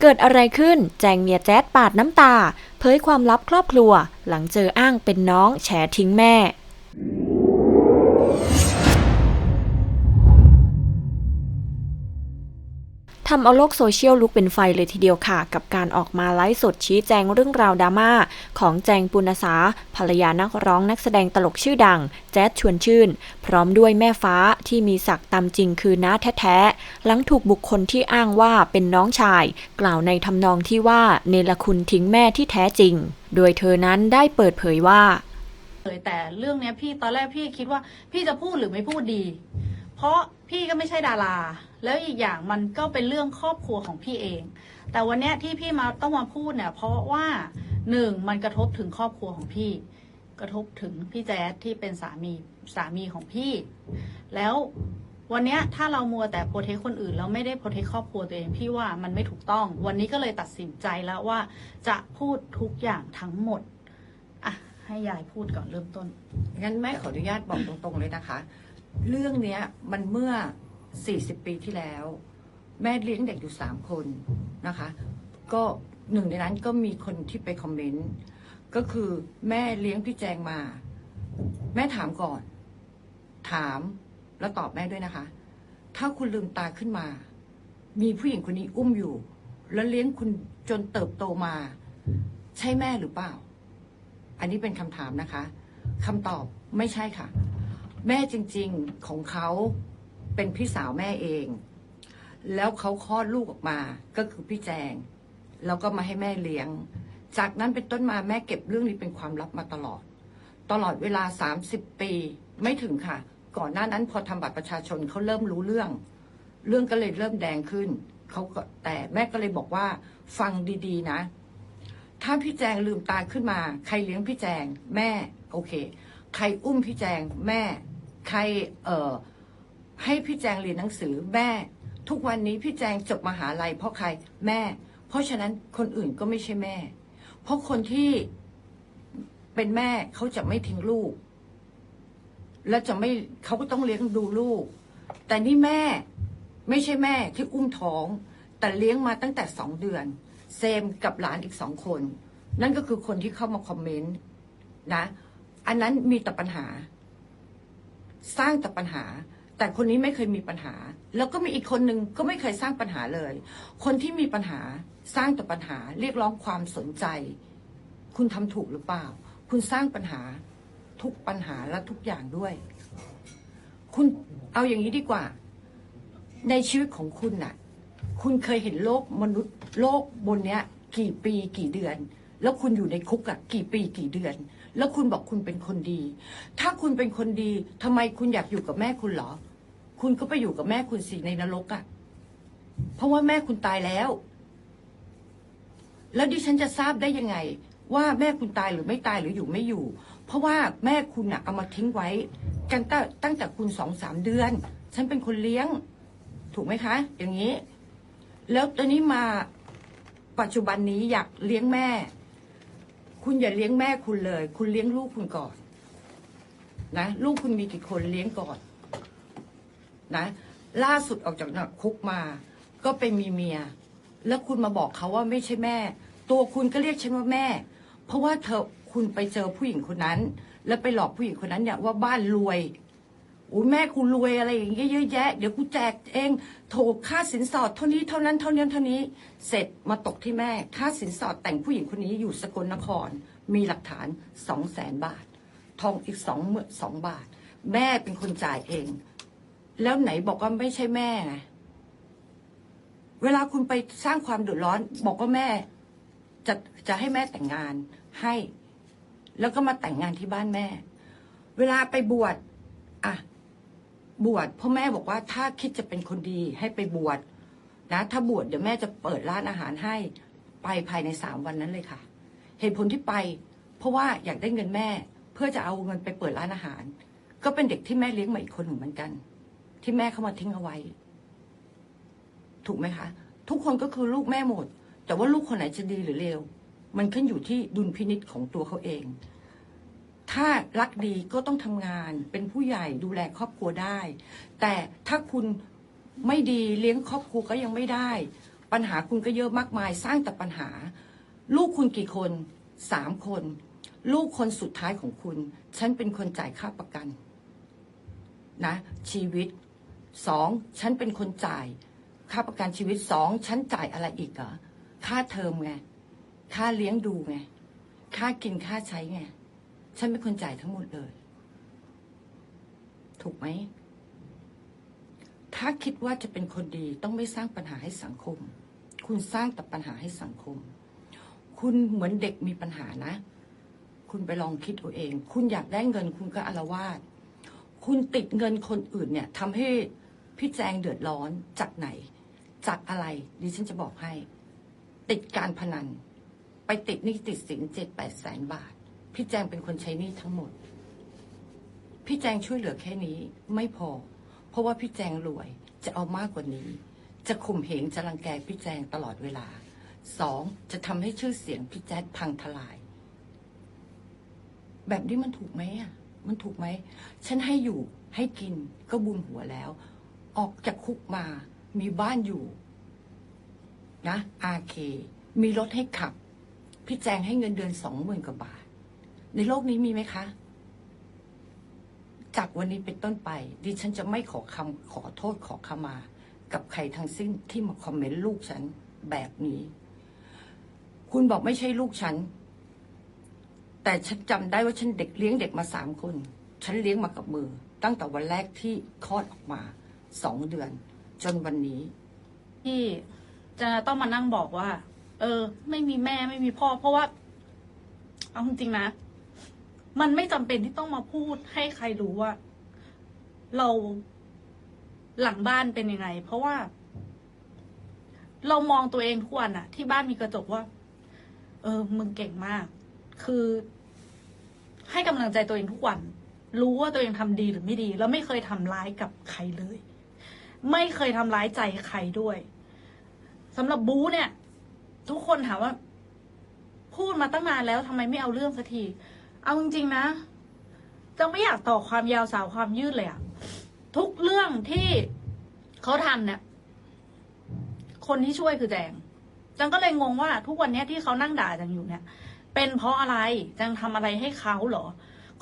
เกิดอะไรขึ้น แจงเมียแจ๊ดปาดน้ำตา เผยความลับครอบครัว หลังเจออ้างเป็นน้องแฉทิ้งแม่ ทำเอาโลกโซเชียลลุกเป็นไฟเลยทีเดียวค่ะ กับการออกมาไลฟ์สดชี้แจงเรื่องราวดราม่า ของแจงปุณสาภรรยานักร้องนักแสดงตลกชื่อดัง แจ๊ดชวนชื่น พร้อมด้วยแม่ฟ้าที่มีศักดิ์ตามจริงคือน้าแท้ๆ หลังถูกบุคคลที่อ้างว่าเป็นน้องชาย กล่าวในทำนองที่ว่าเนรคุณทิ้งแม่ที่แท้จริง โดยเธอนั้นได้เปิดเผยว่าแต่เรื่องนี้พี่ตอนแรกพี่คิดว่าพี่จะพูดหรือไม่พูดดี เพราะพี่ก็ไม่ใช่ดารา แล้วอีกอย่างมันก็เป็นเรื่องครอบครัวของพี่เอง แต่วันเนี้ยที่พี่มาต้องมาพูดเนี่ย เพราะว่าหนึ่งมันกระทบถึงครอบครัวของพี่ กระทบถึงพี่แจ๊ดที่เป็นสามีสามีของพี่ แล้ววันเนี้ยถ้าเรามัวแต่โปรเทคคนอื่นแล้วไม่ได้โปรเทคครอบครัวตัวเองพี่ว่ามันไม่ถูกต้อง วันนี้ก็เลยตัดสินใจแล้วว่าจะพูดทุกอย่างทั้งหมดอะให้ยายพูดก่อนเริ่มต้น งั้นแม่ขออนุญาตบอกตรงๆเลยนะคะ เรื่องเนี้ยมันเมื่อ 40 ปีที่แล้ว แม่เลี้ยงเด็กอยู่ 3 คนนะคะ ก็หนึ่งในนั้นก็มีคนที่ไปคอมเมนต์ก็คือแม่เลี้ยงพี่แจงมา แม่ถามก่อน ถามแล้วตอบแม่ด้วยนะคะ ถ้าคุณลืมตาขึ้นมา มีผู้หญิงคนนี้อุ้มอยู่ แล้วเลี้ยงคุณจนเติบโตมา ใช่แม่หรือเปล่า อันนี้เป็นคำถามนะคะคำตอบไม่ใช่ค่ะ แม่จริงๆของเขาเป็นพี่สาวแม่เอง แล้วเขาคลอดลูกออกมาก็คือพี่แจง แล้วก็มาให้แม่เลี้ยง จากนั้นเป็นต้นมาแม่เก็บเรื่องนี้เป็นความลับมาตลอด ตลอดเวลา 30 ปี ไม่ถึงค่ะ ก่อนหน้านั้นพอทำบัตรประชาชนเขาเริ่มรู้เรื่อง เรื่องก็เลยเริ่มแดงขึ้นเขาก็แต่แม่ก็เลยบอกว่าฟังดีๆนะ ถ้าพี่แจงลืมตาขึ้นมา ใครเลี้ยงพี่แจง แม่ โอเค ใครอุ้มพี่แจงแม่ ใครเอ่อให้พี่แจงเรียนหนังสือแม่ ทุกวันนี้พี่แจงจบมหาลัยเพราะใครแม่ เพราะฉะนั้นคนอื่นก็ไม่ใช่แม่ เพราะคนที่เป็นแม่เขาจะไม่ทิ้งลูก แล้วจะไม่เขาก็ต้องเลี้ยงดูลูก แต่นี่แม่ไม่ใช่แม่ที่อุ้มท้อง แต่เลี้ยงมาตั้งแต่สองเดือน เซมกับหลานอีกสองคน นั่นก็คือคนที่เข้ามาคอมเมนต์นะ อันนั้นมีแต่ปัญหา สร้างแต่ปัญหา แต่คนนี้ไม่เคยมีปัญหา แล้วก็มีอีกคนหนึ่งก็ไม่เคยสร้างปัญหาเลย คนที่มีปัญหาสร้างแต่ปัญหา เรียกร้องความสนใจ คุณทำถูกหรือเปล่า คุณสร้างปัญหาทุกปัญหาและทุกอย่างด้วย คุณเอาอย่างนี้ดีกว่า ในชีวิตของคุณน่ะ คุณเคยเห็นโลกมนุษย์โลกบนเนี้ย กี่ปีกี่เดือน แล้วคุณอยู่ในคุกอะกี่ปีกี่เดือน แล้วคุณบอกคุณเป็นคนดี ถ้าคุณเป็นคนดีทำไมคุณอยากอยู่กับแม่คุณเหรอ คุณก็ไปอยู่กับแม่คุณสิในนรกอะเพราะว่าแม่คุณตายแล้ว แล้วดิฉันจะทราบได้ยังไง ว่าแม่คุณตายหรือไม่ตายหรืออยู่ไม่อยู่ เพราะว่าแม่คุณน่ะเอามาทิ้งไว้กันตั้งตั้งแต่คุณสองสามเดือน ฉันเป็นคนเลี้ยง ถูกไหมคะ อย่างนี้ แล้วตอนนี้มาปัจจุบันนี้อยากเลี้ยงแม่ คุณอย่าเลี้ยงแม่คุณเลย คุณเลี้ยงลูกคุณก่อน นะลูกคุณมีกี่คนเลี้ยงก่อน นะ ล่าสุดออกจากคุกมา ก็ไปมีเมีย แล้วคุณมาบอกเขาว่าไม่ใช่แม่ ตัวคุณก็เรียกฉันว่าแม่ เพราะว่าเธอคุณไปเจอผู้หญิงคนนั้น แล้วไปหลอกผู้หญิงคนนั้นเนี่ยว่าบ้านรวย โอ้ยแม่กูรวยอะไรอย่างเงี้ยเยอะแยะ เดี๋ยวกูแจกเองโถค่าสินสอดเท่านี้เท่านั้นเท่านี้เท่านี้ เสร็จมาตกที่แม่ ค่าสินสอดแต่งผู้หญิงคนนี้อยู่สกลนคร มีหลักฐานสองแสนบาท ทองอีกสองหมื่นสองบาท แม่เป็นคนจ่ายเอง แล้วไหนบอกว่าไม่ใช่แม่ไงเวลาคุณไปสร้างความเดือดร้อน บอกว่าแม่จะจะให้แม่แต่งงานให้ แล้วก็มาแต่งงานที่บ้านแม่ เวลาไปบวชอะ บวชพ่อแม่บอกว่าถ้าคิดจะเป็นคนดีให้ไปบวชนะถ้าบวชเดี๋ยวแม่จะเปิดร้านอาหารให้ไปภายในสามวันนั้นเลยค่ะ เหตุผลที่ไป เพราะว่าอยากได้เงินแม่ เพื่อจะเอาเงินไปเปิดร้านอาหาร ก็เป็นเด็กที่แม่เลี้ยงมาอีกคนหนึ่งเหมือนกัน ที่แม่เข้ามาทิ้งเอาไว้ ถูกไหมคะ ทุกคนก็คือลูกแม่หมด แต่ว่าลูกคนไหนจะดีหรือเลวมันขึ้นอยู่ที่ดุลพินิษของตัวเขาเอง ถ้ารักดีก็ต้องทำงาน เป็นผู้ใหญ่ดูแลครอบครัวได้ แต่ถ้าคุณไม่ดีเลี้ยงครอบครัวก็ยังไม่ได้ ปัญหาคุณก็เยอะมากมาย สร้างแต่ปัญหา ลูกคุณกี่คนสามคน ลูกคนสุดท้ายของคุณ ฉันเป็นคนจ่ายค่าประกัน นะ ชีวิตสองฉันเป็นคนจ่ายค่าประกันชีวิตสองฉันจ่ายอะไรอีกเหรอค่าเทอมไงค่าเลี้ยงดูไงค่ากินค่าใช้ไง ฉันเป็นคนจ่ายทั้งหมดเลย ถูกไหม ถ้าคิดว่าจะเป็นคนดีต้องไม่สร้างปัญหาให้สังคม คุณสร้างแต่ปัญหาให้สังคม คุณเหมือนเด็กมีปัญหานะ คุณไปลองคิดเอาเอง คุณอยากได้เงินคุณก็อารวาสคุณติดเงินคนอื่นเนี่ยทำให้พี่แจงเดือดร้อนจากไหน จากอะไรดิฉันจะบอกให้ ติดการพนัน ไปติดหนี้ติดสินเจ็ดแปดแสนบาท พี่แจงเป็นคนใช้หนี้ทั้งหมด พี่แจงช่วยเหลือแค่นี้ไม่พอ เพราะว่าพี่แจงรวยจะเอามากกว่านี้ จะข่มเหงจะรังแกพี่แจงตลอดเวลาสองจะทำให้ชื่อเสียงพี่แจ๊ดพังทลาย แบบนี้มันถูกไหมอะ มันถูกไหม ฉันให้อยู่ให้กินก็บุญหัวแล้ว ออกจากคุกมา มีบ้านอยู่ นะอาเค มีรถให้ขับ พี่แจงให้เงินเดือนสองหมื่นกว่าบาท ในโลกนี้มีไหมคะ จากวันนี้เป็นต้นไป ดิฉันจะไม่ขอคำขอโทษขอขมา กับใครทั้งสิ้นที่มาคอมเมนต์ลูกฉันแบบนี้ คุณบอกไม่ใช่ลูกฉัน แต่ฉันจำได้ว่าฉันเด็กเลี้ยงเด็กมาสามคน ฉันเลี้ยงมากับมือ ตั้งแต่วันแรกที่คลอดออกมาสองเดือน จนวันนี้ ที่จะต้องมานั่งบอกว่า เออ ไม่มีแม่ไม่มีพ่อ เพราะว่า เอาจริงๆนะ มันไม่จำเป็นที่ต้องมาพูดให้ใครรู้ว่า เราหลังบ้านเป็นยังไง เพราะว่า เรามองตัวเองทุกวันอะที่บ้านมีกระจกว่า เออ มึงเก่งมาก คือ ให้กำลังใจตัวเองทุกวัน รู้ว่าตัวเองทำดีหรือไม่ดี แล้วไม่เคยทำร้ายกับใครเลย ไม่เคยทำร้ายใจใครด้วยสำหรับบูเนี่ย ทุกคนถามว่า พูดมาตั้งนานแล้วทำไมไม่เอาเรื่องสักที เอาจริงๆนะจังไม่อยากต่อความยาวสาวความยืดเลยอะทุกเรื่องที่เขาทำเนี่ย คนที่ช่วยคือแจงจังก็เลยงงว่า ทุกวันนี้ที่เขานั่งด่าจังอยู่เนี่ย เป็นเพราะอะไรจังทำอะไรให้เขาเหรอ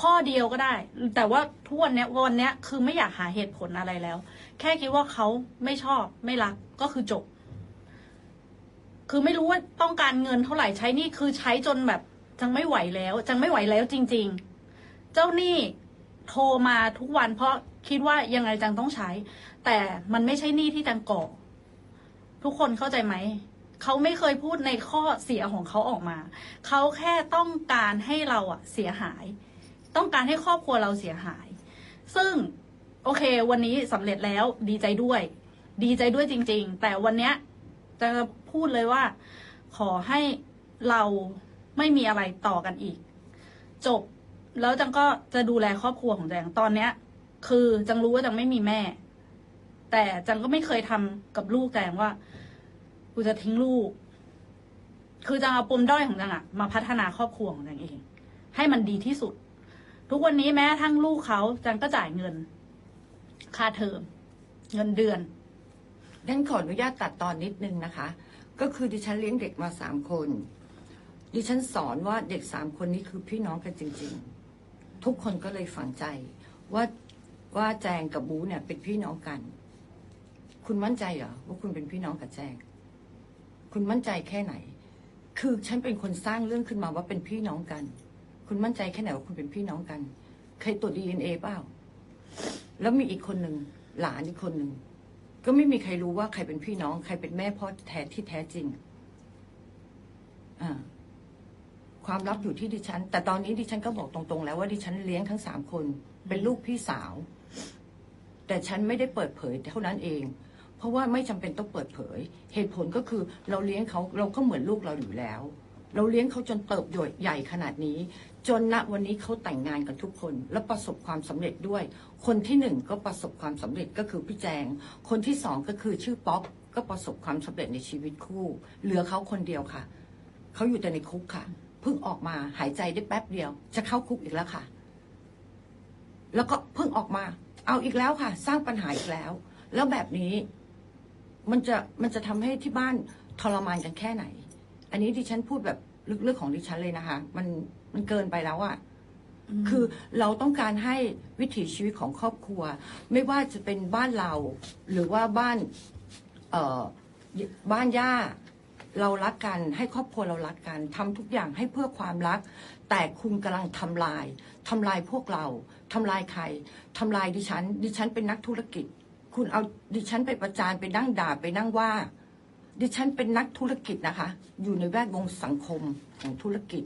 ข้อเดียวก็ได้ แต่ว่าทุกวันเนี้ยวันเนี้ยคือไม่อยากหาเหตุผลอะไรแล้ว แค่คิดว่าเขาไม่ชอบไม่รักก็คือจบ คือไม่รู้ว่าต้องการเงินเท่าไหร่ใช้นี่คือใช้จนแบบ จังไม่ไหวแล้ว จังไม่ไหวแล้วจริง ๆ เจ้าหนี้โทรมาทุกวัน เพราะคิดว่ายังไงจังต้องใช้ แต่มันไม่ใช่หนี้ที่จังก่อ ทุกคนเข้าใจไหมเขาไม่เคยพูดในข้อเสียของเขาออกมา เขาแค่ต้องการให้เราอะเสียหาย ต้องการให้ครอบครัวเราเสียหาย ซึ่งโอเค วันนี้สำเร็จแล้วดีใจด้วย ดีใจด้วยจริง ๆ แต่วันเนี้ยจะพูดเลยว่า ขอให้เรา ไม่มีอะไรต่อกันอีก จบแล้วจังก็จะดูแลครอบครัวของแจงตอนเนี้ย คือจังรู้ว่าจังไม่มีแม่ แต่จังก็ไม่เคยทำกับลูกแจงว่ากูจะทิ้งลูก คือจังเอาปมด้อยของจังอะมาพัฒนาครอบครัวของจังเอง ให้มันดีที่สุด ทุกวันนี้แม้ทั้งลูกเขาจังก็จ่ายเงิน ค่าเทอมเงินเดือนดันขออนุญาตตัดตอนนิดนึงนะคะ ก็คือดิฉันเลี้ยงเด็กมาสามคน ดิฉันสอนว่าเด็กสามคนนี้คือพี่น้องกันจริง ๆ ทุกคนก็เลยฝังใจว่าว่าแจงกับบูเนี่ย เป็นพี่น้องกัน คุณมั่นใจเหรอว่าคุณเป็นพี่น้องกับแจง คุณมั่นใจแค่ไหน คือฉันเป็นคนสร้างเรื่องขึ้นมาว่าเป็นพี่น้องกัน คุณมั่นใจแค่ไหนว่าคุณเป็นพี่น้องกัน เคยตรวจดีเอ็นเอเปล่า แล้วมีอีกคนหนึ่งหลานอีกคนหนึ่งก็ไม่มีใครรู้ว่าใครเป็นพี่น้อง ใครเป็นแม่พ่อแท้ที่แท้จริง อ่า ความลับอยู่ที่ดิฉัน แต่ตอนนี้ดิฉันก็บอกตรงๆ แล้วว่าดิฉันเลี้ยงทั้งสามคน เป็นลูกพี่สาว แต่ฉันไม่ได้เปิดเผยเท่านั้นเอง เพราะว่าไม่จำเป็นต้องเปิดเผย เหตุผลก็คือเราเลี้ยงเขาเราก็เหมือนลูกเราอยู่แล้ว เราเลี้ยงเขาจนเติบโตใหญ่ขนาดนี้ จนณวันนี้เขาแต่งงานกันทุกคน และประสบความสำเร็จด้วย คนที่หนึ่งก็ประสบความสำเร็จก็คือพี่แจง คนที่สองก็คือชื่อป๊อกก็ประสบความสำเร็จในชีวิตคู่ เหลือเขาคนเดียวค่ะเขาอยู่แต่ในคุกค่ะ เพิ่งออกมาหายใจได้แป๊บเดียว จะเข้าคุกอีกแล้วค่ะ แล้วก็เพิ่งออกมา เอาอีกแล้วค่ะ สร้างปัญหาอีกแล้ว แล้วแบบนี้มันจะมันจะทำให้ที่บ้านทรมานกันแค่ไหน อันนี้ดิฉันพูดแบบลึกๆของดิฉันเลยนะคะ มันมันเกินไปแล้วอะคือเราต้องการให้วิถีชีวิตของครอบครัว ไม่ว่าจะเป็นบ้านเรา หรือว่าบ้าน เอ่อบ้านย่า เรารักกันให้ครอบครัวเรารักกันทำทุกอย่างให้เพื่อความรัก แต่คุณกำลังทำลายทำลายพวกเราทำลายใครทำลายดิฉัน ดิฉันเป็นนักธุรกิจ คุณเอาดิฉันไปประจานไปนั่งด่าไปนั่งว่า ดิฉันเป็นนักธุรกิจนะคะ อยู่ในแวดวงสังคมของธุรกิจ